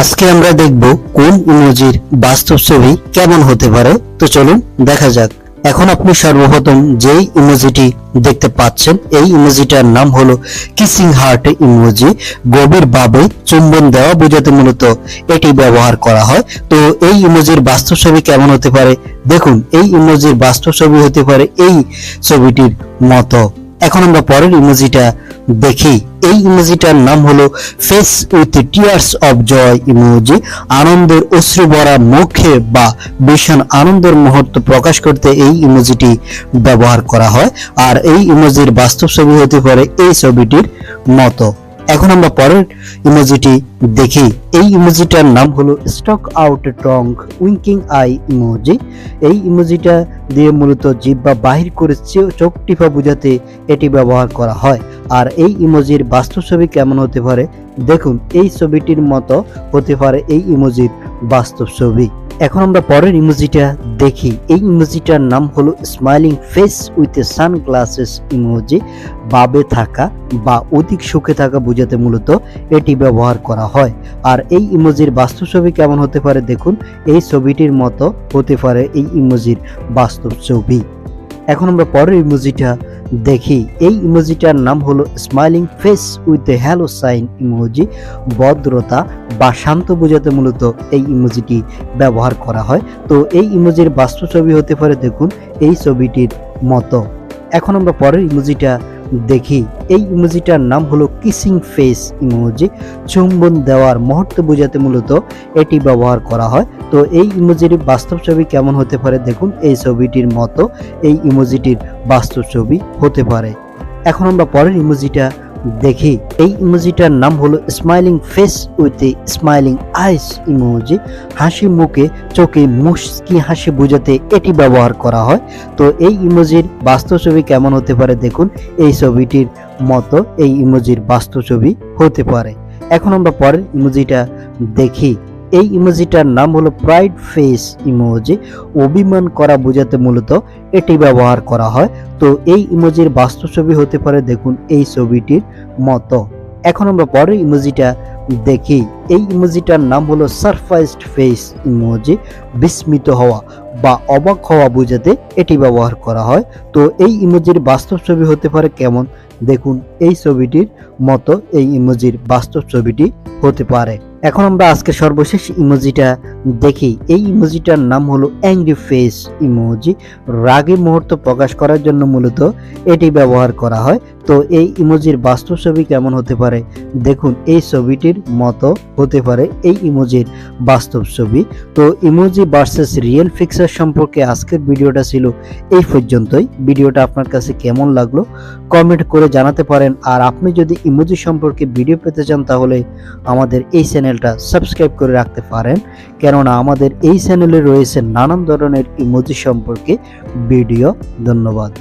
আজকে আমরা দেখব কোন ইমোজির বাস্তব ছবি কেমন হতে পারে। তো চলুন দেখা যাক। এখন আপনি সর্বপ্রথম যেই ইমোজিটি দেখতে পাচ্ছেন, এই ইমোজিটার নাম হলো কিসিং হার্ট ইমোজি। গভীর ভাবে চুম্বন দেওয়া বোঝাতে মূলত এটি ব্যবহার করা হয়। তো এই ইমোজির বাস্তব ছবি কেমন হতে পারে? দেখুন, এই ইমোজির বাস্তব ছবি হতে পারে এই ছবিটির মতো। এখন আমরা পরের ইমোজিটা দেখি। এই ইমোজিটার নাম হলো face with tears of joy emoji. আনন্দের অশ্রু ভরা মুখে বা ভীষণ আনন্দের মুহূর্ত প্রকাশ করতে এই ইমোজিটি ব্যবহার করা হয়। আর এই ইমোজির বাস্তব ছবি হতে পারে এই ছবিটির মতো। এখন আমরা পরের ইমোজিটি দেখি এই ইমোজিটার নাম হলো স্টক আউট টং উইঙ্কিং আই ইমোজি। এই ইমোজিটা দিয়ে মূলত জিব্বা বাহির করে চোখ টিপা বোঝাতে এটি ব্যবহার করা হয়। আর এই ইমোজির বাস্তব ছবি কেমন হতে পারে? দেখুন, এই ছবিটির মতো হতে পারে এই ইমোজির বাস্তব ছবি এখন আমরা পরের ইমোজিটা দেখি। এই ইমোজিটার নাম হলো smiling face with a sunglasses emoji. বাবে থাকা বা অধিক সুখে থাকা বোঝাতে মূলত এটি ব্যবহার করা হয়। আর এই ইমোজির বাস্তব ছবি কেমন হতে পারে দেখুন, এই ছবিটির মতো হতে পারে এই ইমোজির বাস্তব ছবি এখন আমরা পরের ইমোজিটা দেখি। এই ইমোজিটার নাম হলো smiling face with a halo sign emoji. ভদ্রতা বা শান্ত বোঝাতে মূলত এই ইমোজিটি ব্যবহার করা হয়। তো এই ইমোজির বাস্তব ছবি হতে পারে দেখুন, এই ছবিটির মতো। এখন আমরা পরের ইমোজিটা দেখি। এই ইমোজিটার নাম হলো কিসিং ফেস ইমোজি। চুম্বন দেওয়ার মুহূর্ত বোঝাতে মূলত এটি ব্যবহার করা হয়। তো এই ইমোজির বাস্তব ছবি কেমন হতে পারে দেখুন, এই ছবিটির মতো এই ইমোজিটির বাস্তব ছবি হতে পারে। এখন আমরা পরের ইমোজিটা দেখি। এই ইমোজিটার নাম হলো smiling face with a smiling eyes emoji. হাসি মুখে, চোখে মুস্কি হাসি বোঝাতে এটি ব্যবহার করা হয়। তো এই ইমোজির বাস্তব ছবি কেমন হতে পারে দেখুন, এই ছবিটির মতো এই ইমোজির বাস্তব ছবি হতে পারে। এখন আমরা পরের ইমোজিটা দেখি। এই ইমোজিটার নাম হলো প্রাইড ফেস ইমোজি অভিমান করা বোঝাতে মূলত এটি ব্যবহার করা হয়। তো এই ইমোজির বাস্তব ছবি হতে পারে দেখুন এই ছবিটির মতো। এখন আমরা পরের ইমোজিটা দেখি। এই ইমোজিটার নাম হলো সারপ্রাইজড ফেস ইমোজি বিস্মিত হওয়া বা অবাক হওয়া বোঝাতে এটি ব্যবহার করা হয়। তো এই ইমোজির বাস্তব ছবি হতে পারে কেমন? দেখুন এই ছবিটির মতো এই ইমোজির বাস্তব ছবিটি হতে পারে। এখন আমরা আজকে সর্বশেষ ইমোজিটা দেখি। এই ইমোজিটার নাম হলো অ্যাংরি ফেস ইমোজি রাগে মুহূর্ত প্রকাশ করার জন্য মূলত এটি ব্যবহার করা হয়। তো এই ইমোজির বাস্তব ছবি কেমন হতে পারে? দেখুন, এই ছবিটির মতো হতে পারে এই ইমোজির বাস্তব ছবি। তো ইমোজি ভার্সেস রিয়েল ফিক্সার সম্পর্কে আজকের ভিডিওটা ছিল এই পর্যন্তই। ভিডিওটা আপনার কাছে কেমন লাগল কমেন্ট করে জানাতে পারেন। আর আপনি যদি ইমোজি সম্পর্কে ভিডিও পেতে চান তাহলে আমাদের এই চ্যানেলটা সাবস্ক্রাইব করে রাখতে পারেন, কেননা আমাদের এই চ্যানেলে রয়েছে নানান ধরনের ইমোজি সম্পর্কে ভিডিও। ধন্যবাদ।